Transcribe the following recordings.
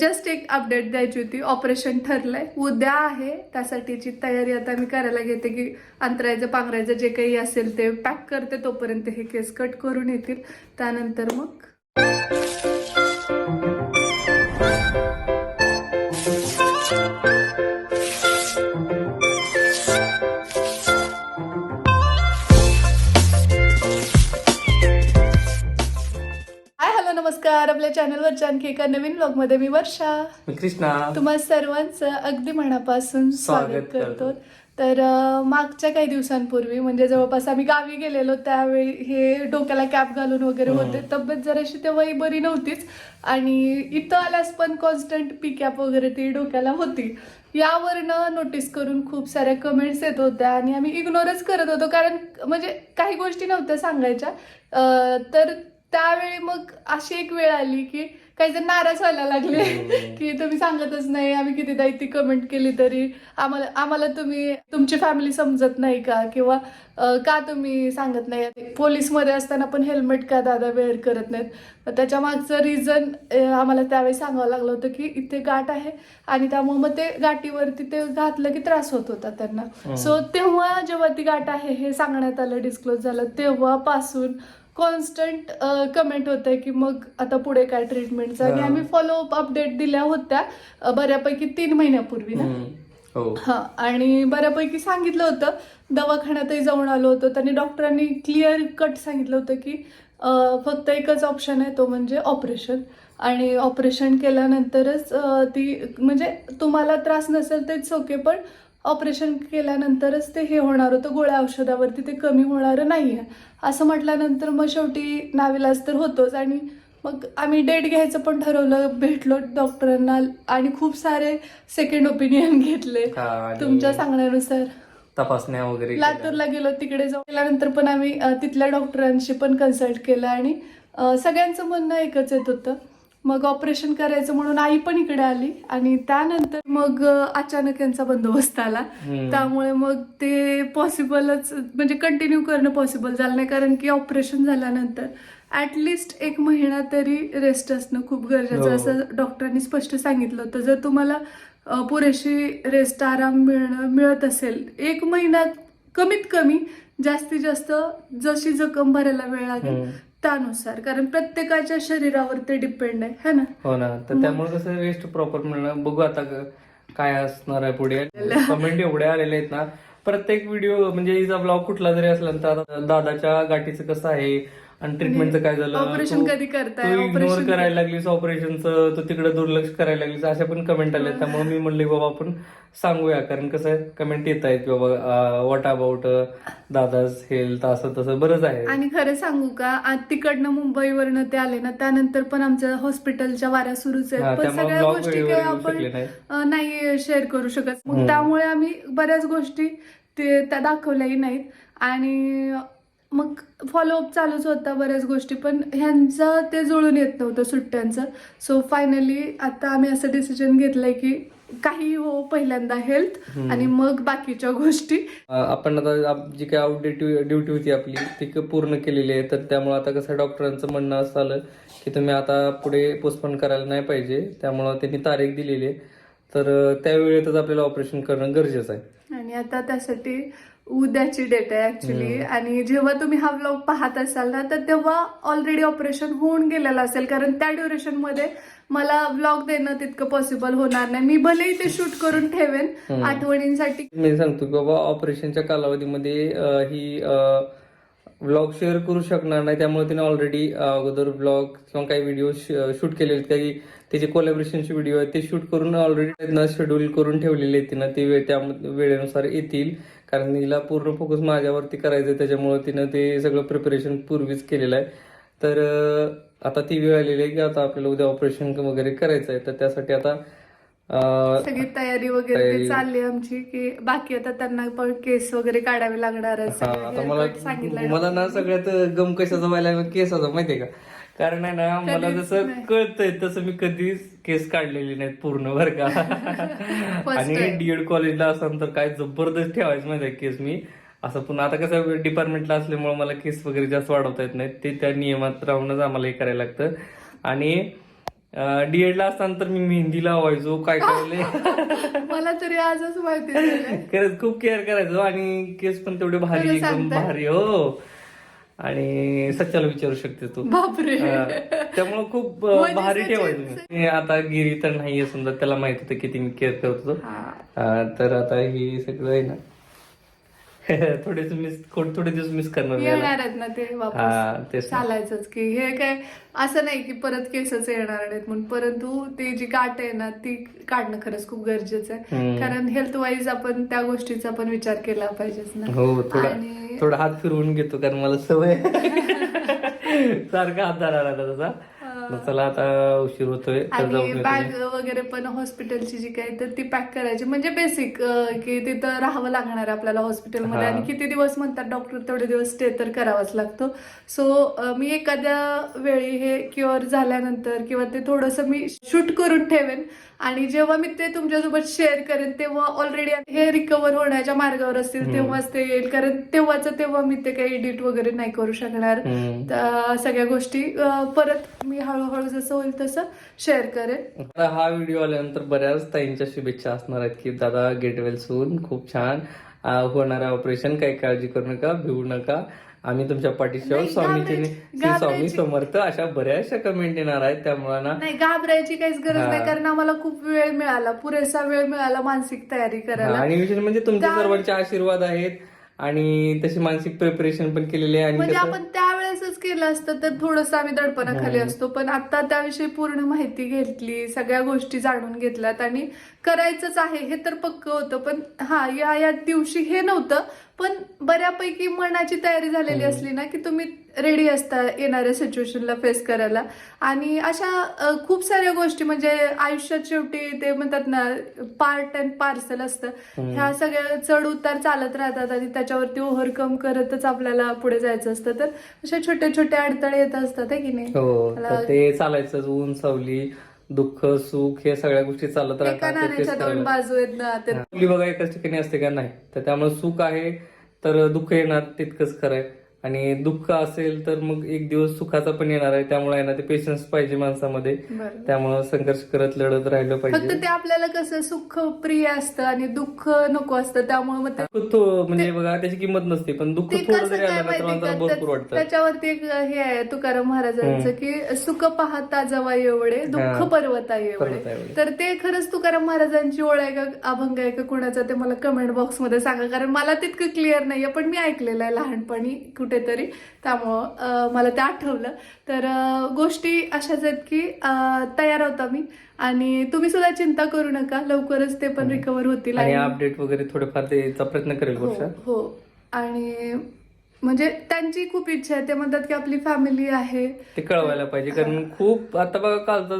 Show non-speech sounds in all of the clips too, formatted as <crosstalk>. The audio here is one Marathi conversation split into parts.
जस्ट एक अपडेट द्यायची होती. ऑपरेशन ठरलंय. उद्या आहे. त्यासाठीची तयारी आता मी करायला घेते की अंतरायचं पांघरायचं जे काही असेल ते पॅक करते. तोपर्यंत हे केस कट करून येतील. त्यानंतर मग नमस्कार. आपल्या चॅनलवरच्या आणखी एका नवीन ब्लॉगमध्ये मी वर्षा. कृष्णा. तुम्हा सर्वांचं अगदी मनापासून स्वागत करतो. तर मागच्या काही दिवसांपूर्वी म्हणजे जवळपास आम्ही गावी गेलेलो त्यावेळी हे डोक्याला कॅप घालून वगैरे होते. तब्येत जराशी तेव्हाही बरी नव्हतीच. आणि इथं आल्यास पण कॉन्स्टंट पी कॅप वगैरे ती डोक्याला होती. यावरनं नोटीस करून खूप साऱ्या कमेंट्स येत होत्या आणि आम्ही इग्नोरच करत होतो. कारण म्हणजे काही गोष्टी नव्हत्या सांगायच्या. तर त्यावेळी मग अशी एक वेळ आली की काही जण नाराज व्हायला लागले. हम्म. की तुम्ही सांगतच नाही आम्ही कितीदा ती कमेंट केली तरी आम्हाला आम्हाला तुम्ही तुमची फॅमिली समजत नाही का? किंवा का तुम्ही सांगत नाही? पोलीसमध्ये असताना पण हेल्मेट का दादा वेअर करत नाहीत? त्याच्या मागचं रिझन आम्हाला त्यावेळी सांगावं लागलं होतं की इथे गाठ आहे आणि त्यामुळे मग ते गाठीवरती ते घातलं की त्रास होत होता त्यांना. सो तेव्हा जेव्हा ती गाठ आहे हे सांगण्यात आलं डिस्क्लोज झालं तेव्हापासून कॉन्स्टंट कमेंट होत आहे की मग आता पुढे काय ट्रीटमेंटचं आणि. आम्ही फॉलोअप अपडेट दिल्या होत्या बऱ्यापैकी तीन महिन्यापूर्वी ना. हो. हा आणि बऱ्यापैकी सांगितलं होतं. दवाखान्यातही जाऊन आलो होतो. त्यांनी डॉक्टरांनी क्लिअर कट सांगितलं होतं की फक्त एकच ऑप्शन आहे तो म्हणजे ऑपरेशन आणि ऑपरेशन केल्यानंतरच ती म्हणजे तुम्हाला त्रास नसेल तेच ओके पण ऑपरेशन केल्यानंतरच ते हे होणार होतं गोळ्या औषधावरती ते कमी होणारं नाही आहे असं म्हटल्यानंतर मग शेवटी नाविलाज तर होतोच आणि मग आम्ही डेट घ्यायचं पण ठरवलं भेटलो डॉक्टरांना आणि खूप सारे सेकंड ओपिनियन घेतले. तुमच्या सांगण्यानुसार. तपासण्या वगैरे. लातूरला गेलो तिकडे जाऊन गेल्यानंतर पण आम्ही तिथल्या डॉक्टरांशी पण कन्सल्ट केलं आणि सगळ्यांचं म्हणणं एकच येत होतं. मग ऑपरेशन करायचं म्हणून आई पण इकडे आली आणि त्यानंतर मग अचानक यांचा बंदोबस्त आला. त्यामुळे मग ते पॉसिबलच म्हणजे कंटिन्यू करणं पॉसिबल झालं नाही कारण की ऑपरेशन झाल्यानंतर ऍटलिस्ट एक महिना तरी रेस्ट असणं खूप गरजेचं हो. असं डॉक्टरांनी स्पष्ट सांगितलं होतं जर तुम्हाला पुरेशी रेस्ट आराम मिळणं मिळत असेल एक महिन्यात कमीत कमी जास्तीत जास्त जशी जखम भरायला वेळ लागेल. त्यानुसार. कारण प्रत्येकाच्या शरीरावर ते डिपेंड आहे है ना? हो ना. तर त्यामुळे कसं रेस्ट प्रॉपर मिळणं? बघू आता काय असणार आहे पुढे. कमेंट एवढे आलेले आहेत ना. प्रत्येक व्हिडिओ म्हणजे हिचा ब्लॉग कुठला जरी असला तर दादाच्या गाठीचं कसं आहे? आणि ट्रीटमेंटचं काय झालं? ऑपरेशन कधी करताय? इग्नोर ऑपरेशन करायला लागलीस ऑपरेशनचं तू तिकडे दुर्लक्ष करायला लागलीस अशा पण कमेंट आल्या. त्यामुळे मी म्हणले बाबा आपण सांगूया. कारण कसं आहे कमेंट येत आहेत बाबा वॉट अबाउट दादाज हेल्थ असं तसं बरंच आहे. आणि खरं सांगू का आज तिकडनं मुंबईवरनं ते आले ना त्यानंतर पण आमच्या हॉस्पिटलच्या वाऱ्या सुरूच आहेत. पण सगळ्या गोष्टी काही आपण नाही शेअर करू शकत. त्यामुळे आम्ही बऱ्याच गोष्टी त्या दाखवल्याही नाहीत. आणि मग फॉलोअप चालूच होता बऱ्याच गोष्टी पण ह्यांचं ते जुळून येत नव्हतं सुट्ट्यांचं. सो फायनली आता आम्ही असं डिसिजन घेतलंय की काही हो पहिल्यांदा हेल्थ. आणि मग बाकीच्या गोष्टी. आपण आता जी काही आउटडेट ड्युटी होती आपली ती क- पूर्ण केलेली आहे. तर त्यामुळे आता कसं डॉक्टरांचं म्हणणं असं आलं की तुम्ही आता पुढे पोस्टपोन करायला नाही पाहिजे. त्यामुळं त्यांनी तारीख दिलेली आहे. तर अं, त्या वेळेतच आपल्याला ऑपरेशन करणं गरजेचं आहे. आणि आता त्यासाठी उद्याची डेट आहे ऍक्च्युली आणि जेव्हा तुम्ही हा व्लॉग पाहत असाल ना तर तेव्हा ऑलरेडी ऑपरेशन होऊन गेलेलं असेल. कारण त्या ड्युरेशनमध्ये मला व्लॉग देणं तितकं पॉसिबल होणार नाही. मी भलेही ते शूट करून ठेवेन. आठवणींसाठी. मी सांगतो की बाबा ऑपरेशनच्या कालावधीमध्ये ही व्लॉग शेअर करू शकणार नाही. त्यामुळे तिने ऑलरेडी अगोदर व्लॉग किंवा काही व्हिडिओ शूट केलेले काही त्याचे कोलॅबरेशनचे व्हिडिओ आहेत ते शूट करून ऑलरेडी शेड्यूल करून ठेवलेले आहेत तिनं. ते त्या वेळेनुसार येतील. कारण तिला पूर्ण फोकस माझ्यावरती करायचं आहे त्याच्यामुळे तिनं ते सगळं प्रिपरेशन पूर्वीच केलेलं आहे. तर आता ती वेळ आलेली आहे की आता आपल्याला उद्या ऑपरेशन वगैरे करायचं आहे तर त्यासाठी आता सगळी तयारी वगैरे चालली आमची की बाकी आता त्यांना पण केस वगैरे काढावे लागणार मला मला ना सगळ्यात गम कशाचा व्हायला केसाचा माहितीये का? कारण आहे ना मला जसं. कळतंय तसं मी कधीच केस काढलेली नाहीत पूर्ण बर का. <laughs> आणि. डीएड कॉलेजला असताना तर काय जबरदस्त ठेवायचं माहितीये केस मी? असं पुन्हा आता कसं डिपार्टमेंटला असल्यामुळे मला केस वगैरे जास्त वाढवता येत नाहीत. ते त्या नियमात राहूनच आम्हाला हे करायला लागतं. आणि डीएड ला असताना तर मी मेहंदी लावायचो काय करायला <laughs> मला तरी आजच माहिती खरंच खूप केअर करायचो आणि केस पण तेवढे भारी एकदम? भारी हो. आणि सच्चाला विचारू शकते तू. बापरे. त्यामुळं खूप भारी ठेवायचं मी. आता गिरी तर नाहीये समजा त्याला माहीत होतं किती मी केअर करतो तर आता ही सगळं आहे ना. <laughs> थोडेच मिस थोडे दिवस मिस करणार. येणार आहेत ना ते हा, वापस. चालायचंच की. हे काय असं नाही की परत केसच येणार नाहीत म्हणून. परंतु ती जी गाठ आहे ना ती काढणं खरंच खूप गरजेचं आहे. कारण हेल्थ वाईज आपण त्या गोष्टीचा पण विचार केला पाहिजेच ना. हो आणि थोडा हात फिरवून घेतो कारण मला सवय. <laughs> सारखा हात धरायला तसा चला आता उशीर होतोय तर आणि. बॅग वगैरे पण हॉस्पिटलची जी काही तर ती पॅक करायची म्हणजे बेसिक की तिथं राहावं लागणार आहे आपल्याला हॉस्पिटलमध्ये हा. आणि किती दिवस म्हणतात डॉक्टर तेवढे दिवस स्टे तर करावाच लागतो सो मी एखाद्या वेळी हे क्युअर झाल्यानंतर किंवा ते थोडंसं मी शूट करून ठेवेन आणि जेव्हा मी ते तुमच्यासोबत शेअर करेन तेव्हा ऑलरेडी हे रिकवर होण्याच्या मार्गावर असतील हम्म. तेव्हाच ते येईल कारण तेव्हाच तेव्हा मी ते काही एडिट वगैरे नाही करू शकणार हम्म. त्या सगळ्या गोष्टी अं, परत मी हळूहळू जसं होईल तसं शेअर करेन. आता हा व्हिडिओ आल्यानंतर बऱ्याच ताईंच्या शुभेच्छा असणार आहेत की दादा गेट वेल सून खूप छान. होणारं ऑपरेशन काही काळजी करू नका भिवू नका. आम्ही तुमच्या पाठीशी आहोत. नाही, स्वामीची स्वामी समर्थ अशा बऱ्याचशा कमेंट येणार आहेत. त्यामुळे ना नाही घाबरायची काहीच गरज. नाही कारण आम्हाला खूप वेळ मिळाला. पुरेसा वेळ मिळाला मानसिक तयारी करायला. आणि विशेष म्हणजे तुमच्या त्या- सर्वांचे आशीर्वाद आहेत आणि तशी मानसिक प्रिपरेशन पण केलेली आहे आणि म्हणजे कसं- त्यावेळेसच केलं असतं तर थोडंसं आम्ही दडपणाखाली हम्म. असतो पण आता त्याविषयी पूर्ण माहिती घेतली सगळ्या गोष्टी जाणून घेतल्यात आणि करायचंच आहे हे तर पक्क होतं. पण हा या या दिवशी हे नव्हतं. पण बऱ्यापैकी मनाची तयारी झालेली. असली ना की तुम्ही रेडी असता येणाऱ्या सिच्युएशनला फेस करायला. आणि अशा खूप साऱ्या गोष्टी म्हणजे आयुष्यात शेवटी ते म्हणतात ना पार्ट अँड पार्सल असतं. ह्या सगळ्या चढ उतार चालत राहतात आणि त्याच्यावरती ओव्हरकम करतच आपल्याला पुढे जायचं असतं. तर अशा छोटे छोटे अडथळे येत असतात की नाही? हो ते चालायचं ऊन सावली. दुःख सुख हे सगळ्या गोष्टी चालत एका राहतात नाण्याच्या दोन. बाजू आहेत ना ते. आपली बघा एकाच ठिकाणी असते का नाही तर त्यामुळे सुख आहे तर दुःख येणार तितकंच खरंय आणि दुःख असेल तर मग एक दिवस सुखाचा पण येणार आहे. त्यामुळे आहे ना ते पेशन्स पाहिजे माणसामध्ये. बरोबर. त्यामुळं संघर्ष करत लढत राहिलं फक्त पाहिजे ते आपल्याला कसं सुख प्रिय असतं आणि दुःख नको असतं त्यामुळे मग ते दुःख तो म्हणजे बघा त्याची किंमत नसते पण दुःख ते थोडं कसं जरी काय आलं ना तर माहिती माणसाला का? भरपूर त्या- वाटतं. त्याच्यावरती एक हे आहे तुकाराम महाराजांचं की सुख पाहता जवा एवढे दुःख हा. पर्वता एवढे. पर्वता एवढे. तर ते खरंच तुकाराम महाराजांची ओळ आहे का? अभंग आहे का? कुणाचा ते मला कमेंट बॉक्समध्ये सांगा कारण मला तितकं क्लिअर नाहीये पण मी ऐकलेलं आहे लहानपणी कुठेतरी. त्यामुळं मला ते आठवलं. तर गोष्टी अशाच आहेत की तयार होता मी. आणि तुम्ही सुद्धा चिंता करू नका. लवकरच ते पण रिकवर होतील आणि अपडेट वगैरे थोडेफार द्यायचा प्रयत्न करेल हो हो. आणि म्हणजे त्यांची खूप इच्छा आहे. ते म्हणतात की आपली फॅमिली आहे. ते कळवायला पाहिजे. कारण खूप आता बघा कालचा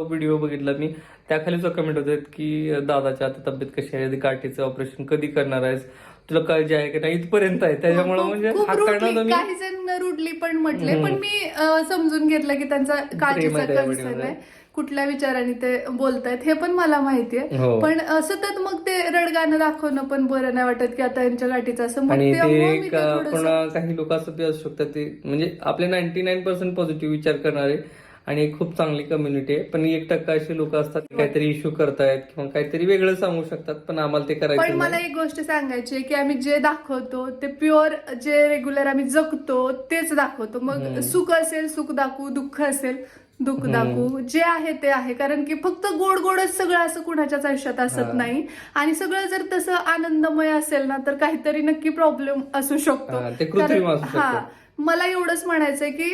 व्हिडिओ बघितला मी. त्याखाली जो कमेंट होते की दादाच्या आता तब्येत कशी आहे? गाठीचं ऑपरेशन कधी करणार आहेस? तुला काळजी आहे की नाही इथपर्यंत आहे. त्याच्यामुळे म्हणजे हाताळणं काही जण रुडली पण म्हटले. पण मी समजून घेतलं की त्यांचा काळजीचा आहे कन्सर्न आहे कुठल्या विचाराने ते बोलतायत हे पण मला माहितीये हो. पण सतत मग ते रडगाणं दाखवणं पण बरं नाही वाटत की आता यांच्या गाठीचं असं. आणि त्यामुळं ते ते पण काही लोक असं बी असू शकतात ते. म्हणजे आपले नाईन्टी नाईन पर्सेंट पॉझिटिव्ह विचार करणारे आणि एक खूप चांगली कम्युनिटी आहे पण एक टक्का असे लोक असतात काहीतरी इश्यू करतायत किंवा काहीतरी वेगळं सांगू शकतात पण आम्हाला ते पण करायचं मला नाही एक गोष्ट सांगायची आहे की आम्ही जे दाखवतो ते प्युअर जे रेग्युलर आम्ही जगतो तेच दाखवतो मग. सुख असेल सुख दाखवू दुःख असेल दुःख. दाखवू जे आहे ते आहे कारण की फक्त गोड गोडच सगळं असं कुणाच्याच आयुष्यात असत. नाही आणि सगळं जर तसं आनंदमय असेल ना तर काहीतरी नक्की प्रॉब्लेम असू शकतो हा, ते कृत्रिम कारण- असू शकतं. मला एवढंच म्हणायचं आहे की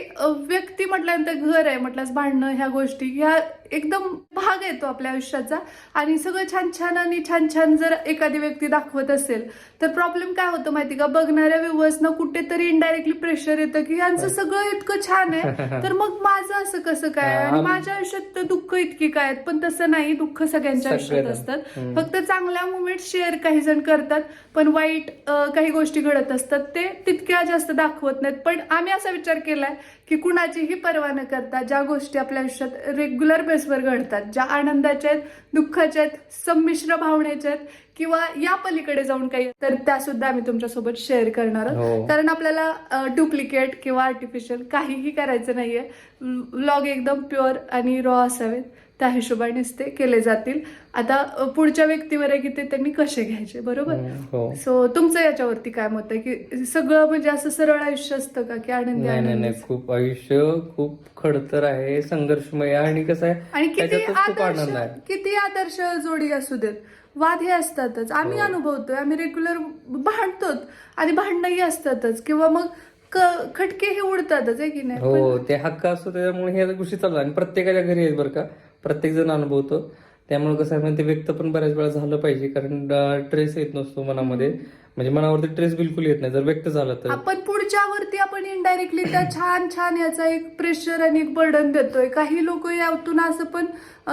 व्यक्ती म्हटल्यानंतर घर आहे म्हटल्यास भांडणं ह्या गोष्टी ह्या एकदम भाग येतो आपल्या आयुष्याचा. आणि सगळं छान छान आणि छान छान जर एखादी व्यक्ती दाखवत असेल तर प्रॉब्लेम काय होतो माहिती का? बघणाऱ्या व्ह्युअर्सना कुठेतरी इनडायरेक्टली प्रेशर येतं की यांचं सगळं इतकं छान आहे <laughs> तर मग माझं असं कसं काय आणि माझ्या आयुष्यात तर दुःख इतकी काय आहेत? पण तसं नाही दुःख सगळ्यांच्या आयुष्यात. असतात. फक्त चांगल्या मुवमेंट शेअर काही जण करतात पण वाईट काही गोष्टी घडत असतात. ते तितक्या जास्त दाखवत नाहीत. पण आम्ही असा विचार केलाय की कुणाचीही पर्वा न करता ज्या गोष्टी आपल्या आयुष्यात रेग्युलर फेसवर घडतात. ज्या आनंदाच्या आहेत दुःखाच्या आहेत संमिश्र भावनेच्या आहेत किंवा या पलीकडे जाऊन काही तर त्या सुद्धा आम्ही तुमच्यासोबत शेअर करणार आहोत. हो. कारण आपल्याला डुप्लिकेट किंवा आर्टिफिशियल काहीही करायचं नाहीये. व्लॉग एकदम प्युअर आणि रॉ असावेत. त्या हिशोबानेच ते केले जातील. आता पुढच्या व्यक्तीवर आहे की ते त्यांनी कसे घ्यायचे बरोबर? हो. सो तुमचं याच्यावरती काय मत आहे? की सगळं म्हणजे असं सरळ आयुष्य असतं का? की आनंदी नाही खूप आयुष्य खूप खडतर आहे संघर्षमय आणि कसं आहे आणि किती आदर्श किती आदर्श जोडी असू देत. वाद हे असतातच. आम्ही हो. अनुभवतोय. आम्ही रेग्युलर भांडतोच. आणि भांडणंही असतातच. किंवा मग क- खटके हे उडतातच आहे की नाही? हो ते हक्क असतो त्याच्यामुळे ह्या गोष्टी चालतात आणि प्रत्येकाच्या घरी आहेत बरं का. प्रत्येक जण अनुभवतो. त्यामुळे कसं आहे ते व्यक्त पण बऱ्याच वेळा झालं पाहिजे. कारण ट्रेस येत नसतो मनामध्ये. म्हणजे मनावरती ट्रेस बिलकुल येत नाही. जर व्यक्त झालं तर. आपण पुढच्यावरती आपण इनडायरेक्टली त्या छान छान याचा एक प्रेशर आणि एक बर्डन देतोय. काही लोक यातून असं पण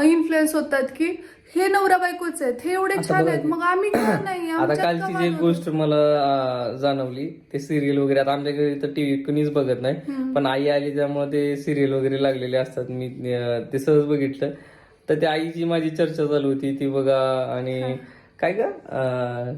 इन्फ्लुएन्स होतात की हे नवरा बायकोच आहेत. हे एवढे आता छान बघा आहेत. की- मग आम्ही का <clears throat> नाही? आता आमच्यात कालची का जी वाद गोष्ट मला अं, जाणवली ते सिरियल वगैरे आता आमच्या घरी तर टीव्ही कुणीच बघत नाही. पण आई आली त्यामुळे ते सिरियल वगैरे लागलेले असतात. मी अं, ते सहज बघितलं. तर त्या आईची माझी चर्चा चालू होती ती बघा आणि काय का अं,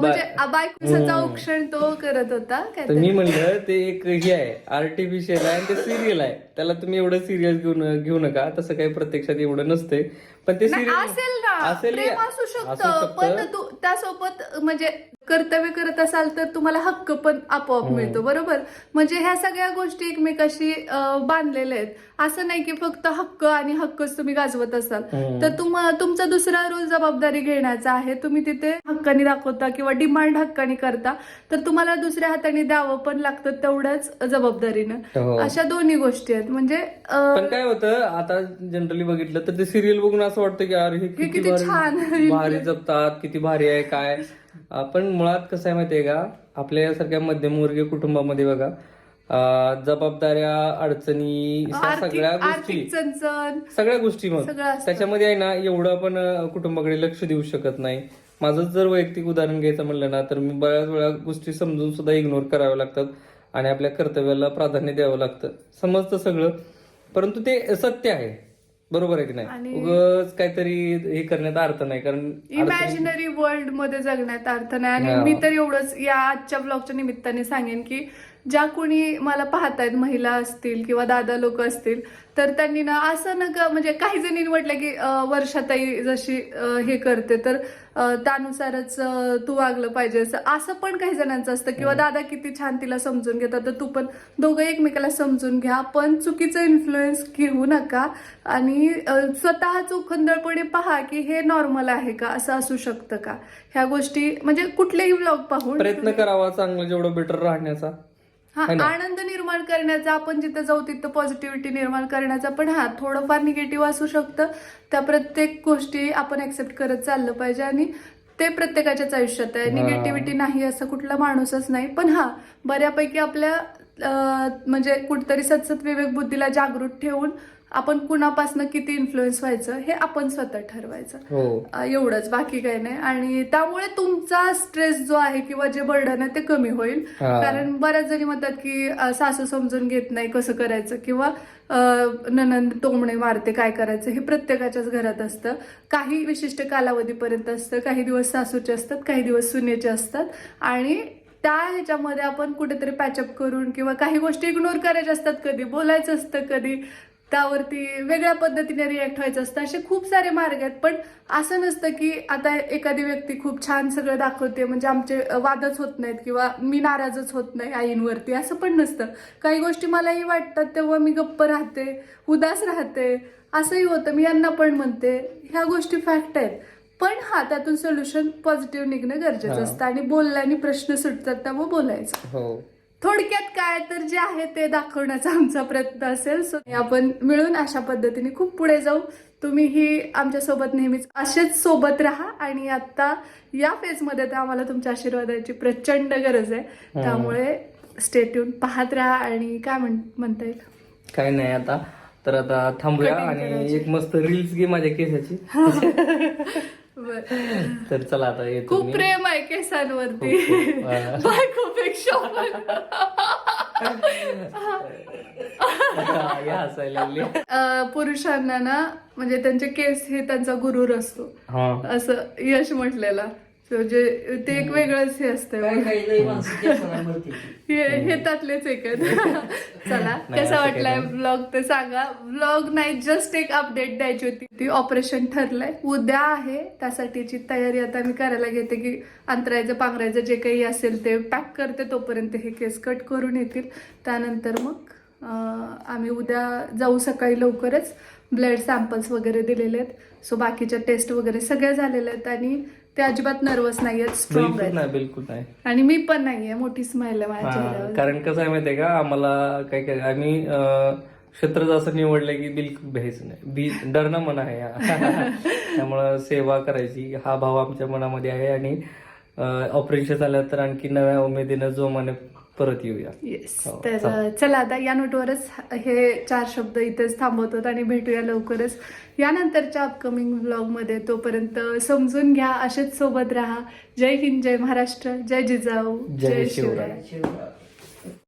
म्हणजे बायकोचा तो करत होता काय तर मी म्हणलं ते एक हे आहे आर्टिफिशियल आहे आणि ते सिरियल आहे. त्याला तुम्ही एवढं सिरियल घेऊन घेऊ नका. तसं काही प्रत्यक्षात एवढं नसतंय. पण ते नाही, असेल ना. असेल प्रेम या- असू असू शकतं. शकतं. पण तू त्यासोबत म्हणजे कर्तव्य करत असाल तर तुम्हाला हक्क पण आपोआप मिळतो बरोबर? म्हणजे ह्या सगळ्या गोष्टी एकमेकाशी अं, बांधलेल्या आहेत. असं नाही की फक्त हक्क आणि हक्कच तुम्ही गाजवत असाल. हम्म. तर तुम तुमचा दुसरा रोल जबाबदारी घेण्याचा आहे. तुम्ही तिथे हक्कानी दाखवता किंवा डिमांड हक्कानी करता तर तुम्हाला दुसऱ्या हाताने द्यावं पण लागतं तेवढ्याच जबाबदारीनं. हो. अशा दोन्ही गोष्टी आहेत. म्हणजे अं, पण काय होतं आता जनरली बघितलं तर ते सिरियल बघून असं वाटतं की अरे हे किती किती छान. भारी भारी जपतात किती भारी आहे काय. आपण मुळात कसं आहे माहितीये का आपल्या यासारख्या मध्यमवर्गीय कुटुंबामध्ये बघा अं, जबाबदाऱ्या अडचणी ह्या आर्थिक सगळ्या गोष्टी आर्थिक चणचण सगळ्या गोष्टी मग. सगळं असतं. त्याच्यामध्ये आहे ना एवढं आपण अं, कुटुंबाकडे लक्ष देऊ शकत नाही. माझं जर वैयक्तिक उदाहरण घ्यायचं म्हणलं ना तर मी बऱ्याच वेळा गोष्टी समजून सुद्धा इग्नोर कराव्या लागतात. आणि आपल्या कर्तव्याला प्राधान्य द्यावं लागतं. समजतं सगळं. परंतु ते सत्य आहे. बरोबर आहे की नाही? उगच काहीतरी हे करण्यात अर्थ नाही. कारण इमॅजिनरी वर्ल्डमध्ये जगण्यात अर्थ नाही. आणि. मी तर एवढंच या आजच्या ब्लॉगच्या निमित्ताने सांगेन की ज्या कोणी मला पाहतायत महिला असतील किंवा दादा लोक असतील तर त्यांनी ना असं नका म्हणजे काही जणी म्हटलं की वर्षाताई जशी हे करते तर त्यानुसारच तू वागलं पाहिजे असं. असं पण काही जणांचं असतं. किंवा दादा किती छान तिला समजून घेतात तर तू पण दोघं एकमेकाला समजून घ्या. पण चुकीचं इन्फ्लुएन्स घेऊ नका आणि स्वतः चोखंदळपणे पहा की हे नॉर्मल आहे का असं असू शकतं का? ह्या गोष्टी म्हणजे कुठलेही ब्लॉग पाहून प्रयत्न करावा चांगलं जेवढं बेटर राहण्याचा. हा है ना? आनंद निर्माण करण्याचा आपण जिथे जाऊ तिथं पॉझिटिव्हिटी निर्माण करण्याचा पण हा थोडंफार निगेटिव्ह असू शकतं त्या प्रत्येक गोष्टी आपण ऍक्सेप्ट करत चाललं पाहिजे आणि ते प्रत्येकाच्याच आयुष्यात आहे हा. निगेटिव्हिटी नाही असं कुठला माणूसच नाही पण हा बऱ्यापैकी आपल्या अं, म्हणजे कुठतरी सतसत विवेक बुद्धीला जागृत ठेवून आपण कुणापासनं किती इन्फ्लुएन्स व्हायचं हे आपण स्वतः ठरवायचं. हो. एवढंच. बाकी काही नाही. आणि त्यामुळे तुमचा स्ट्रेस जो आहे किंवा जे बर्डन आहे ते कमी होईल. कारण बऱ्याच जणी म्हणतात की सासू समजून घेत नाही कसं करायचं किंवा ननंद टोमणे मारते काय करायचं हे प्रत्येकाच्याच घरात असतं. काही विशिष्ट कालावधीपर्यंत असतं काही दिवस सासूचे असतात काही दिवस सुनेचे असतात. आणि त्या ह्याच्यामध्ये आपण कुठेतरी पॅचअप करून किंवा काही गोष्टी इग्नोर करायच्या असतात कधी. बोलायचं असतं कधी. त्यावरती वेगळ्या पद्धतीने रिॲक्ट व्हायचं असतं. असे खूप सारे मार्ग आहेत. पण असं नसतं की आता एखादी व्यक्ती खूप छान सगळं दाखवते म्हणजे आमचे वादच होत नाहीत किंवा मी नाराजच होत नाही आईंवरती. असं पण नसतं. काही गोष्टी मलाही वाटतात तेव्हा मी गप्प राहते उदास राहते. असंही होतं. मी यांना पण म्हणते ह्या गोष्टी फॅक्ट आहेत. पण हा त्यातून सोल्युशन पॉझिटिव्ह निघणं गरजेचं. असतं. आणि बोलल्याने प्रश्न सुटतात त्यामुळे बोलायचं. हो. थोडक्यात काय तर जे आहे ते दाखवण्याचा आमचा प्रयत्न असेल. सो आपण मिळून अशा पद्धतीने खूप पुढे जाऊ. तुम्हीही आमच्यासोबत नेहमीच असेच सोबत राहा आणि आता या फेजमध्ये तर आम्हाला तुमच्या आशीर्वादाची प्रचंड गरज आहे. त्यामुळे स्टेट्यून पाहत राहा आणि काय म्हण म्हणता येईल काय नाही आता. तर आता थांबूया आणि. एक मस्त रील्स घे माझ्या केसाची. <laughs> तर चला आता येतो खूप मी. प्रेम आहे केसांवरती खूप, खूप. हा. बायकोपेक्षा पण. आई हसायला लागली अं, पुरुषांना ना म्हणजे त्यांचे केस हे त्यांचा गुरुर असतो हा असं यश म्हटलेला So जे ते एक वेगळंच हे असतं हे हे त्यातलेच एक <laughs> चला कसा वाटलाय ब्लॉग ते सांगा ब्लॉग नाही जस्ट एक अपडेट द्यायची होती ती. ऑपरेशन ठरलंय. उद्या आहे त्यासाठीची तयारी आता मी करायला घेते की अंतरायचं पांघरायचं जे काही असेल ते पॅक करते तोपर्यंत हे केस कट करून येतील. त्यानंतर मग आम्ही उद्या जाऊ सकाळी लवकरच. ब्लड सॅम्पल्स वगैरे दिलेले आहेत. सो बाकीच्या टेस्ट वगैरे सगळ्या झालेल्या आहेत. आणि ते अजिबात नर्वस नाही आहेत स्ट्रॉंग बिलकुल नाही बिलकुल नाही. आणि मी पण नाहीये मोठी स्माइल आहे माझ्या हा, चेहऱ्यावर. कारण कसं आहे माहितीये का आम्हाला काय काय आम्ही अं, क्षेत्रच असं निवडलंय की बिलकुल भ्यायचं नाही. भी डरणं मन आहे हा. <laughs> त्यामुळं सेवा करायची हा भाव आमच्या मनामध्ये आहे आणि ऑपरेशन झालं तर आणखी नव्या उमेदीनं जोमाने परत येऊया. येस हो, तर. चला. आता या नोटवरच हे चार शब्द इथेच थांबवतो आणि भेटूया लवकरच. यानंतरच्या अपकमिंग ब्लॉगमध्ये तोपर्यंत समजून घ्या असेच सोबत राहा. जय हिंद जय महाराष्ट्र जय जिजाऊ जय शिवराय.